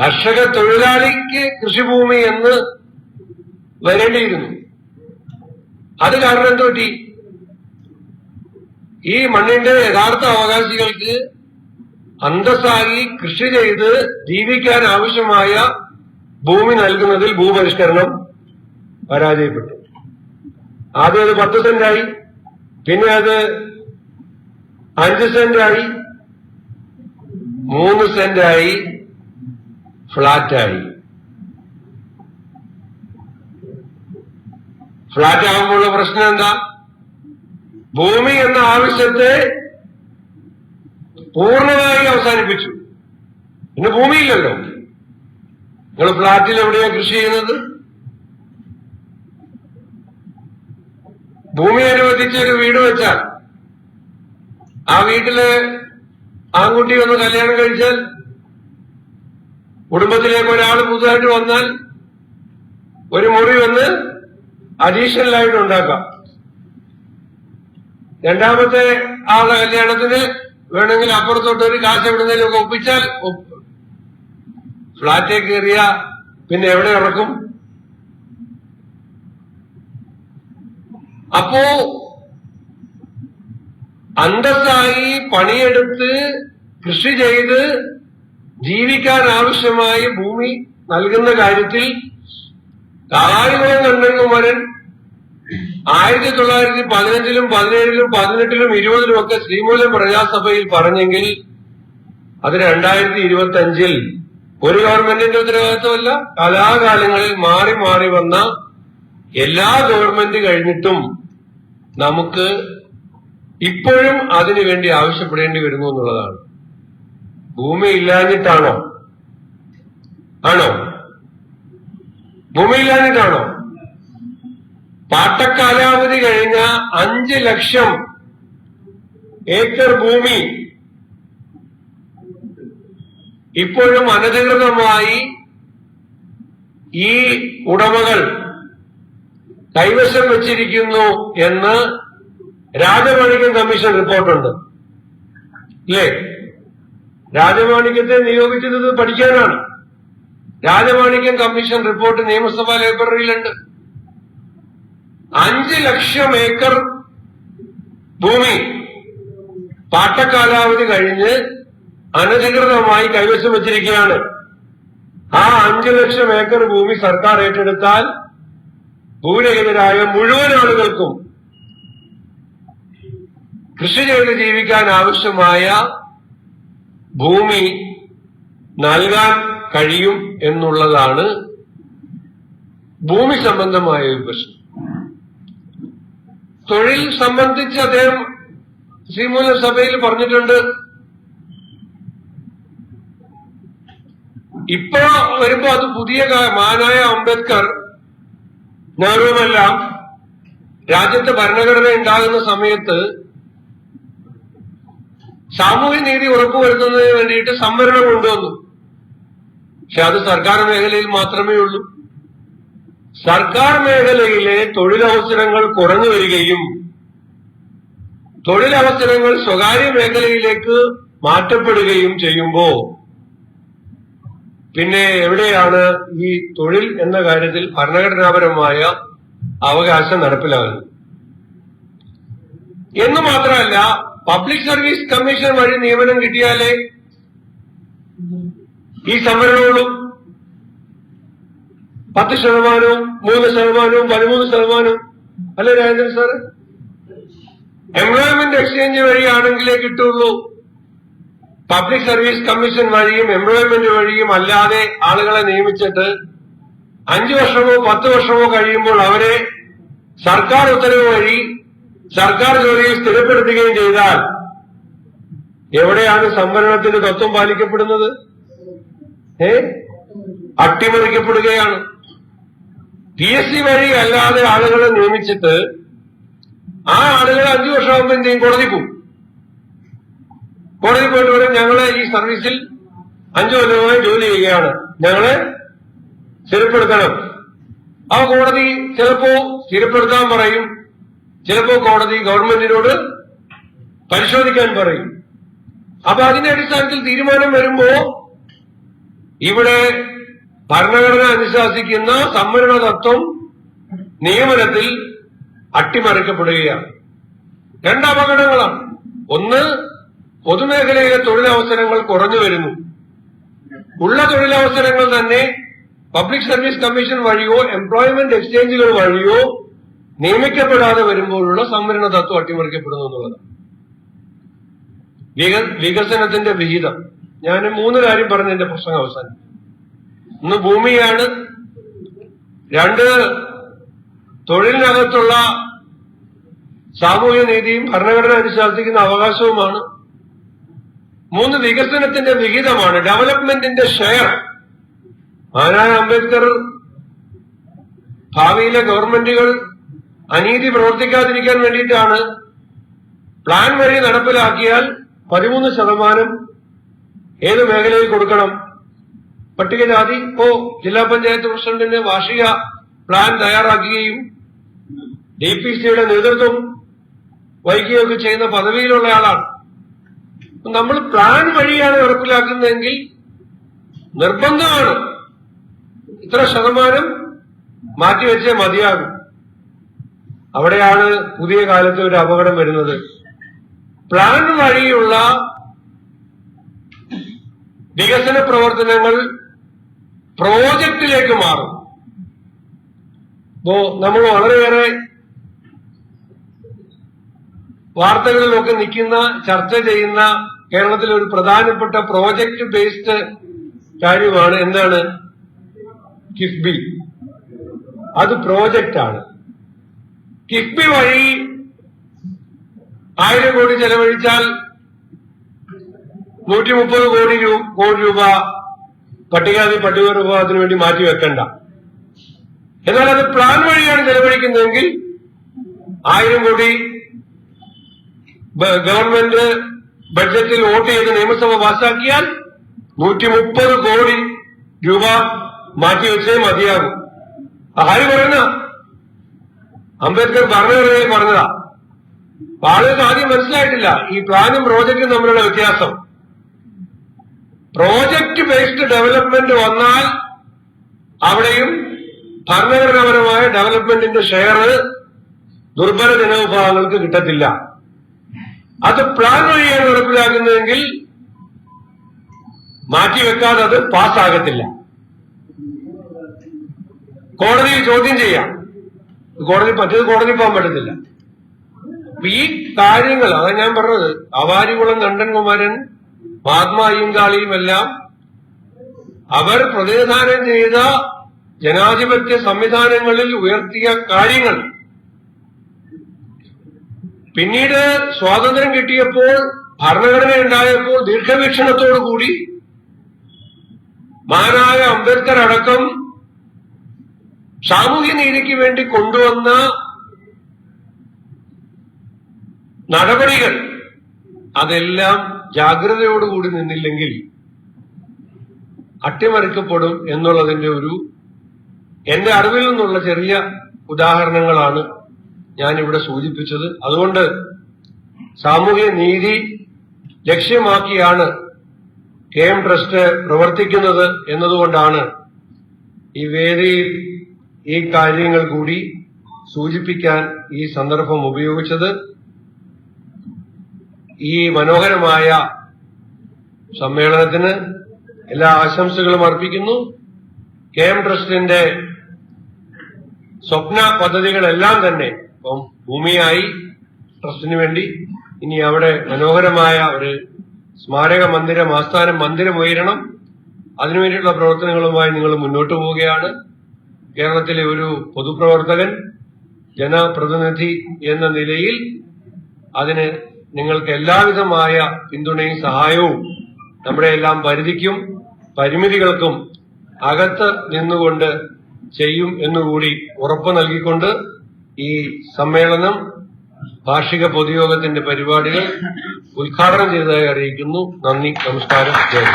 കർഷക തൊഴിലാളിക്ക് കൃഷിഭൂമി എന്ന് വരേണ്ടിയിരുന്നു. അത് കാരണം പറ്റി? ഈ മണ്ണിന്റെ യഥാർത്ഥ അവകാശികൾക്ക് അന്തസ്സായി കൃഷി ചെയ്ത് ജീവിക്കാൻ ആവശ്യമായ ഭൂമി നൽകുന്നതിൽ ഭൂപരിഷ്കരണം പരാജയപ്പെട്ടു. ആദ്യം അത് പത്ത് സെന്റായി പിന്നെ അത് അഞ്ച് സെന്റായി മൂന്ന് സെന്റായി ഫ്ലാറ്റായി. ഫ്ലാറ്റ് ആകുമ്പോഴുള്ള പ്രശ്നം എന്താ ഭൂമി എന്ന ആവശ്യത്തെ പൂർണമായി അവസാനിപ്പിച്ചു. പിന്നെ ഭൂമിയില്ലല്ലോ. നിങ്ങൾ ഫ്ലാറ്റിൽ എവിടെയാ കൃഷി ചെയ്യുന്നത്? ഭൂമി അനുവദിച്ച് ഒരു വീട് വെച്ചാൽ ആ വീട്ടിൽ ആൺകുട്ടി വന്ന് കല്യാണം കഴിച്ചാൽ കുടുംബത്തിലേക്ക് ഒരാൾ പുതുതായിട്ട് വന്നാൽ ഒരു മുറി വന്ന് അഡീഷണൽ ആയിട്ട് ഉണ്ടാക്കാം. രണ്ടാമത്തെ ആളുടെ കല്യാണത്തിന് വേണമെങ്കിൽ അപ്പുറത്തോട്ട് ഒരു കാശ് എവിടുന്നതിലൊക്കെ ഒപ്പിച്ചാൽ ഫ്ളാറ്റേ കയറിയ പിന്നെ എവിടെ ഇറക്കും അപ്പോ അന്തസ്സായി പണിയെടുത്ത് കൃഷി ചെയ്ത് ജീവിക്കാൻ ആവശ്യമായ ഭൂമി നൽകുന്ന കാര്യത്തിൽ കാലായുധം കണ്ണകുമാരൻ ആയിരത്തി തൊള്ളായിരത്തി പതിനഞ്ചിലും പതിനേഴിലും പതിനെട്ടിലും ഇരുപതിലും ഒക്കെ ശ്രീമൂലം പ്രജാസഭയിൽ പറഞ്ഞെങ്കിൽ അത് രണ്ടായിരത്തി ഇരുപത്തി അഞ്ചിൽ ഒരു ഗവൺമെന്റിന്റെ ഉത്തരവാദിത്വമല്ല കലാകാലങ്ങളിൽ മാറി മാറി വന്ന എല്ലാ ഗവൺമെന്റ് കഴിഞ്ഞിട്ടും നമുക്ക് ഇപ്പോഴും അതിനുവേണ്ടി ആവശ്യപ്പെടേണ്ടി വരുന്നു എന്നുള്ളതാണ്. ഭൂമി ഇല്ലാഞ്ഞിട്ടാണോ ആണോ? ഭൂമി ഇല്ലാഞ്ഞിട്ടാണോ പാട്ടക്കാലാവധി കഴിഞ്ഞ അഞ്ച് ലക്ഷം ഏക്കർ ഭൂമി ഇപ്പോഴും അനധികൃതമായി ഈ ഉടമകൾ കൈവശം വച്ചിരിക്കുന്നു എന്ന് രാജമാണിക്യം കമ്മീഷൻ റിപ്പോർട്ടുണ്ട്. ഇല്ലേ രാജമാണിക്യത്തെ നിയോഗിച്ചത് പഠിക്കാനാണ്. രാജമാണിക്യം കമ്മീഷൻ റിപ്പോർട്ട് നിയമസഭാ ലൈബ്രറിയിലുണ്ട്. അഞ്ച് ലക്ഷം ഏക്കർ ഭൂമി പാട്ടക്കാലാവധി കഴിഞ്ഞ് അനധികൃതമായി കൈവശം വച്ചിരിക്കുകയാണ്. ആ അഞ്ചു ലക്ഷം ഏക്കർ ഭൂമി സർക്കാർ ഏറ്റെടുത്താൽ ഭൂരഹിതരായ മുഴുവൻ ആളുകൾക്കും കൃഷി ചെയ്ത് ജീവിക്കാൻ ആവശ്യമായ ഭൂമി നൽകാൻ കഴിയും എന്നുള്ളതാണ് ഭൂമി സംബന്ധമായ ഒരു പ്രശ്നം. തൊഴിൽ സംബന്ധിച്ച് അദ്ദേഹം ശ്രീമൂല സഭയിൽ പറഞ്ഞിട്ടുണ്ട് ഇപ്പോ വരുമ്പോ അത് പുതിയ മാനായ അംബേദ്കർ നെഹ്റുവുമെല്ലാം രാജ്യത്തെ ഭരണഘടന ഉണ്ടാകുന്ന സമയത്ത് സാമൂഹ്യ നീതി ഉറപ്പുവരുത്തുന്നതിന് വേണ്ടിയിട്ട് സംവരണം കൊണ്ടുവന്നു. പക്ഷെ അത് സർക്കാർ മേഖലയിൽ മാത്രമേ ഉള്ളൂ. സർക്കാർ മേഖലയിലെ തൊഴിലവസരങ്ങൾ കുറഞ്ഞു വരികയും തൊഴിലവസരങ്ങൾ സ്വകാര്യ മേഖലയിലേക്ക് മാറ്റപ്പെടുകയും ചെയ്യുമ്പോ പിന്നെ എവിടെയാണ് ഈ തൊഴിൽ എന്ന കാര്യത്തിൽ ഭരണഘടനാപരമായ അവകാശം നടപ്പിലാകുന്നത്? എന്ന് മാത്രമല്ല പബ്ലിക് സർവീസ് കമ്മീഷൻ വഴി നിയമനം കിട്ടിയാലേ ഈ സംവരണമുള്ളൂ. പത്ത് ശതമാനവും മൂന്ന് ശതമാനവും പതിമൂന്ന് ശതമാനവും. അല്ലെ രാജേന്ദ്രൻ സാറ്? എംപ്ലോയ്മെന്റ് എക്സ്ചേഞ്ച് വഴിയാണെങ്കിലേ കിട്ടുള്ളൂ. പബ്ലിക് സർവീസ് കമ്മീഷൻ വഴിയും എംപ്ലോയ്മെന്റ് വഴിയും അല്ലാതെ ആളുകളെ നിയമിച്ചിട്ട് അഞ്ചു വർഷമോ പത്ത് വർഷമോ കഴിയുമ്പോൾ അവരെ സർക്കാർ ഉത്തരവ് വഴി സർക്കാർ ജോലിയിൽ സ്ഥിരപ്പെടുത്തുകയും ചെയ്താൽ എവിടെയാണ് സംവരണത്തിന്റെ തത്വം പാലിക്കപ്പെടുന്നത്? ഏ? അട്ടിമറിക്കപ്പെടുകയാണ്. പി എസ് സി വഴി അല്ലാതെ ആളുകളെ നിയമിച്ചിട്ട് ആ ആളുകൾ അഞ്ചു വർഷമാകുമ്പോൾ എന്ത് ചെയ്യും? കോടതി പോകും കോടതി പോയിട്ട് പറയും ഞങ്ങളെ ഈ സർവീസിൽ അഞ്ചു കൊല്ലമായി ജോലി ചെയ്യുകയാണ്. ഞങ്ങളെ സ്ഥിരപ്പെടുത്തണം. ആ കോടതി ചിലപ്പോ സ്ഥിരപ്പെടുത്താൻ പറയും. ചിലപ്പോ കോടതി ഗവൺമെന്റിനോട് പരിശോധിക്കാൻ പറയും. അപ്പൊ അതിന്റെ അടിസ്ഥാനത്തിൽ തീരുമാനം വരുമ്പോ ഇവിടെ ഭരണഘടന അനുശാസിക്കുന്ന സംവരണ തത്വം നിയമനത്തിൽ അട്ടിമറിക്കപ്പെടുകയാണ്. രണ്ട് അപകടങ്ങളാണ്. ഒന്ന് പൊതുമേഖലയിലെ തൊഴിലവസരങ്ങൾ കുറഞ്ഞു വരുന്നു. ഉള്ള തൊഴിലവസരങ്ങൾ തന്നെ പബ്ലിക് സർവീസ് കമ്മീഷൻ വഴിയോ എംപ്ലോയ്മെന്റ് എക്സ്ചേഞ്ചുകൾ വഴിയോ നിയമിക്കപ്പെടാതെ വരുമ്പോഴുള്ള സംവരണ തത്വം അട്ടിമറിക്കപ്പെടുന്നു എന്നുള്ളതാണ് വിക- വികസനത്തിന്റെ വിഹിതം. ഞാൻ മൂന്ന് കാര്യം പറഞ്ഞു എന്റെ പ്രസംഗം അവസാനിപ്പിക്കും. ഒന്ന് ഭൂമിയാണ് രണ്ട് തൊഴിലിനകത്തുള്ള സാമൂഹ്യ നീതിയും ഭരണഘടന അനുശാസിക്കുന്ന അവകാശവുമാണ്. മൂന്ന് വികസനത്തിന്റെ വിഹിതമാണ്. ഡെവലപ്മെന്റിന്റെ ഷെയർ. മഹാനായ അംബേദ്കർ ഭാവിയിലെ ഗവൺമെന്റുകൾ അനീതി പ്രവർത്തിക്കാതിരിക്കാൻ വേണ്ടിയിട്ടാണ് പ്ലാൻ വഴി നടപ്പിലാക്കിയാൽ പതിമൂന്ന് ശതമാനം ഏത് മേഖലയിൽ കൊടുക്കണം? പട്ടികജാതി ഇപ്പോ ജില്ലാ പഞ്ചായത്ത് പ്രസിഡന്റിന്റെ വാർഷിക പ്ലാൻ തയ്യാറാക്കുകയും ഡി പി സിയുടെ നേതൃത്വം വഹിക്കുകയൊക്കെ ചെയ്യുന്ന പദവിയിലുള്ള ആളാണ് നമ്മൾ പ്ലാൻ വഴിയാണ് നടപ്പിലാക്കുന്നതെങ്കിൽ നിർബന്ധമാണ്. ഇത്ര ശതമാനം മാറ്റിവെച്ചേ മതിയാകും. അവിടെയാണ് പുതിയ കാലത്ത് ഒരു അപകടം വരുന്നത്. പ്ലാൻ വഴിയുള്ള വികസന പ്രവർത്തനങ്ങൾ പ്രോജക്റ്റിലേക്ക് മാറും. ഇപ്പോ നമ്മൾ വളരെയേറെ വാർത്തകളിലൊക്കെ നിൽക്കുന്ന ചർച്ച ചെയ്യുന്ന കേരളത്തിലെ ഒരു പ്രധാനപ്പെട്ട പ്രോജക്ട് ബേസ്ഡ് കാര്യമാണ് എന്താണ്? കിഫ്ബി. അത് പ്രോജക്റ്റാണ് കിഫ്ബി വഴി ആയിരം കോടി ചെലവഴിച്ചാൽ നൂറ്റി മുപ്പത് കോടി കോടി രൂപ പട്ടികാതി പട്ടിക വിഭാഗത്തിന് വേണ്ടി മാറ്റിവെക്കണ്ട എന്നാൽ അത് പ്ലാൻ വഴിയാണ് ചെലവഴിക്കുന്നതെങ്കിൽ ആയിരം കോടി ഗവൺമെന്റ് ബഡ്ജറ്റിൽ വോട്ട് ചെയ്ത് നിയമസഭ പാസാക്കിയാൽ നൂറ്റി മുപ്പത് കോടി രൂപ മാറ്റിവെച്ചേ മതിയാകും. ആര് പറയുന്ന? അംബേദ്കർ ഭരണഘടനയിൽ പറഞ്ഞതാ. ആളുകൾക്ക് ആദ്യം മനസ്സിലായിട്ടില്ല ഈ പ്ലാനും പ്രോജക്റ്റും തമ്മിലുള്ള വ്യത്യാസം. പ്രോജക്ട് ബേസ്ഡ് ഡെവലപ്മെന്റ് വന്നാൽ അവിടെയും ഭരണഘടനാപരമായ ഡെവലപ്മെന്റിന്റെ ഷെയർ ദുർബല ജനവിഭാഗങ്ങൾക്ക് കിട്ടത്തില്ല. അത് പ്ലാൻ വഴിയാണ് നടപ്പിലാക്കുന്നതെങ്കിൽ മാറ്റിവെക്കാതെ അത് പാസ്സാകത്തില്ല കോടതിയിൽ ചോദ്യം ചെയ്യാം. കോടതി മറ്റേത് കോടതി പോകാൻ പറ്റത്തില്ല. ഈ കാര്യങ്ങൾ അതാ ഞാൻ പറഞ്ഞത് അവാരികുളം കണ്ടൻകുമാരൻ മഹാത്മാ അയ്യങ്കാളിയും എല്ലാം അവർ പ്രതിനിധാനം ചെയ്ത ജനാധിപത്യ സംവിധാനങ്ങളിൽ ഉയർത്തിയ കാര്യങ്ങൾ. പിന്നീട് സ്വാതന്ത്ര്യം കിട്ടിയപ്പോൾ ഭരണഘടന ഉണ്ടായപ്പോൾ ദീർഘവീക്ഷണത്തോടു കൂടി മഹാനായ അംബേദ്കർ അടക്കം സാമൂഹ്യ നീതിക്ക് വേണ്ടി കൊണ്ടുവന്ന നടപടികൾ അതെല്ലാം ജാഗ്രതയോടുകൂടി നിന്നില്ലെങ്കിൽ അട്ടിമറിക്കപ്പെടും എന്നുള്ളതിന്റെ ഒരു എന്റെ അറിവിൽ നിന്നുള്ള ചെറിയ ഉദാഹരണങ്ങളാണ് ഞാൻ ഇവിടെ സൂചിപ്പിച്ചത്. അതുകൊണ്ട് സാമൂഹ്യ നീതി ലക്ഷ്യമാക്കിയാണ് കെ എം ട്രസ്റ്റ് പ്രവർത്തിക്കുന്നത് എന്നതുകൊണ്ടാണ് ഈ വേദിയിൽ ഈ കാര്യങ്ങൾ കൂടി സൂചിപ്പിക്കാൻ ഈ സന്ദർഭം ഉപയോഗിച്ചത് ഈ മനോഹരമായ സമ്മേളനത്തിന് എല്ലാ ആശംസകളും അർപ്പിക്കുന്നു. കെ എം ട്രസ്റ്റിന്റെ സ്വപ്ന പദ്ധതികളെല്ലാം തന്നെ ഇപ്പം ഭൂമിയായി ട്രസ്റ്റിന് വേണ്ടി ഇനി അവിടെ മനോഹരമായ ഒരു സ്മാരക മന്ദിരം ആസ്ഥാനം മന്ദിരം ഉയരണം. അതിനുവേണ്ടിയുള്ള പ്രവർത്തനങ്ങളുമായി നിങ്ങൾ മുന്നോട്ട് പോവുകയാണ്. കേരളത്തിലെ ഒരു പൊതുപ്രവർത്തകൻ ജനപ്രതിനിധി എന്ന നിലയിൽ അതിന് നിങ്ങൾക്ക് എല്ലാവിധമായ പിന്തുണയും സഹായവും നമ്മുടെ എല്ലാം പരിധിക്കും പരിമിതികൾക്കും അകത്ത് നിന്നുകൊണ്ട് ചെയ്യും എന്നുകൂടി ഉറപ്പ് നൽകിക്കൊണ്ട് ഈ സമ്മേളനം വാർഷിക പൊതുയോഗത്തിന്റെ പരിപാടികൾ ഉദ്ഘാടനം ചെയ്തതായി അറിയിക്കുന്നു നന്ദി നമസ്കാരം ജയ്.